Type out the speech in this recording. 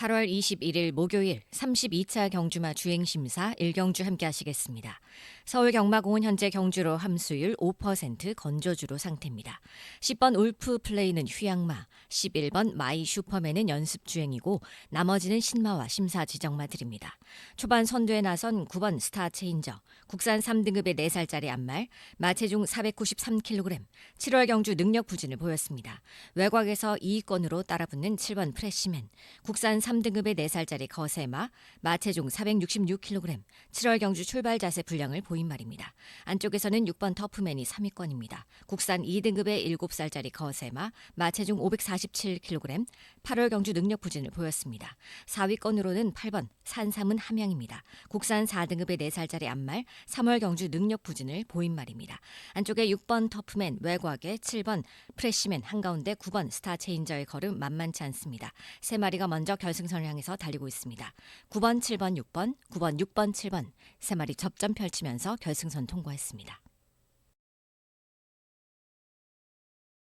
8월 21일 목요일 32차 경주마 주행심사 1경주 함께 하시겠습니다. 서울 경마공은 현재 경주로 함수율 5% 건조주로 상태입니다. 10번 울프 플레이는 휴양마, 11번 마이 슈퍼맨은 연습 주행이고 나머지는 신마와 심사 지정마들입니다. 초반 선두에 나선 9번 스타 체인저, 국산 3등급의 4살짜리 암말, 마체중 493kg, 7월 경주 능력 부진을 보였습니다. 외곽에서 2위권으로 따라붙는 7번 프레시맨, 국산 3등급의 4살짜리 거세마, 마체중 466kg, 7월 경주 출발 자세 불량을 보인 말입니다. 안쪽에서는 6번 터프맨이 3위권입니다. 국산 2등급의 7살짜리 거세마, 마체중 547kg, 8월 경주 능력 부진을 보였습니다. 4위권으로는 8번 산삼은 함양입니다. 국산 4등급의 4살짜리 암말, 3월 경주 능력 부진을 보인 말입니다. 안쪽에 6번 터프맨, 외곽에 7번 프레시맨, 한가운데 9번 스타 체인저의 걸음 만만치 않습니다. 세 마리가 먼저 결승 선을 향해서 달리고 있습니다. 9번, 7번, 6번, 9번, 6번, 7번 세 마리 접전 펼치면서 결승선 통과했습니다.